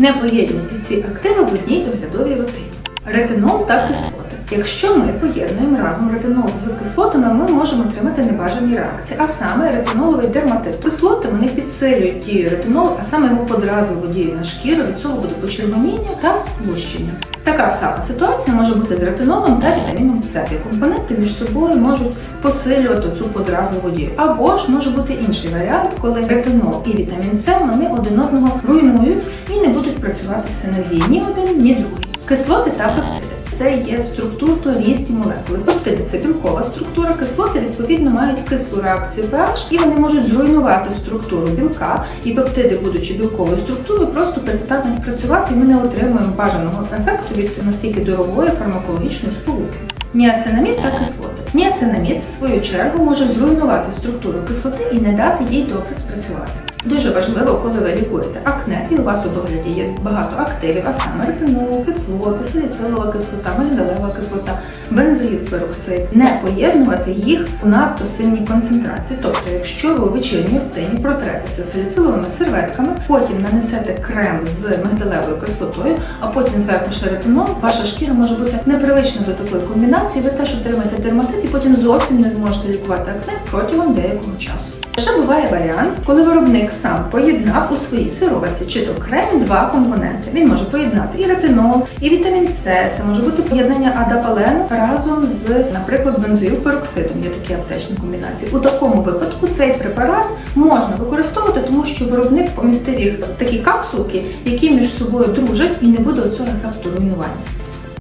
Не поєднуйте ці активи в одній доглядовій рутині. Ретинол та кислоти. Якщо ми поєднуємо разом ретинол з кислотами, ми можемо отримати небажані реакції, а саме ретиноловий дерматит. Кислоти вони підсилюють дію ретинолу, а саме його подразливу дію на шкіру. Від цього буде почервоніння та лущення. Така сама ситуація може бути з ретинолом та вітаміном С. Ці компоненти між собою можуть посилювати цю подразливу дію. Або ж може бути інший варіант, коли ретинол і вітамін С вони один одного руйнують і не будуть працювати в синергії ні один, ні другий. Кислоти та пептиди. Це є структурно різні молекули. Пептиди це білкова структура, кислоти відповідно мають кислу реакцію pH, і вони можуть зруйнувати структуру білка. І пептиди, будучи білковою структурою, просто перестануть працювати, і ми не отримуємо бажаного ефекту від настільки дорогої фармакологічної сполуки. Ніацинамід та кислоти. Ніацинамід, в свою чергу, може зруйнувати структуру кислоти і не дати їй добре спрацювати. Дуже важливо, коли ви лікуєте акне, і у вас у догляді є багато активів, а саме ретинол, кислоти, саліцилова кислота, мигдалева кислота, бензоїлпероксид, не поєднувати їх у надто сильній концентрації. Тобто, якщо ви у вечірній рутині протретеся саліциловими серветками, потім нанесете крем з мигдалевою кислотою, а потім зверху ще ретинол, ваша шкіра може бути непривична до такої комбінації. Ви теж отримаєте дерматит і потім зовсім не зможете лікувати акне протягом деякого часу. Ще буває варіант, коли виробник сам поєднав у своїй сироватці чи то кремі два компоненти. Він може поєднати і ретинол, і вітамін С. Це може бути поєднання адапалену разом з, наприклад, бензоїлпероксидом. Є такі аптечні комбінації. У такому випадку цей препарат можна використовувати, тому що виробник помістив їх в такі капсулки, які між собою дружать і не буде цього ефекту руйнування.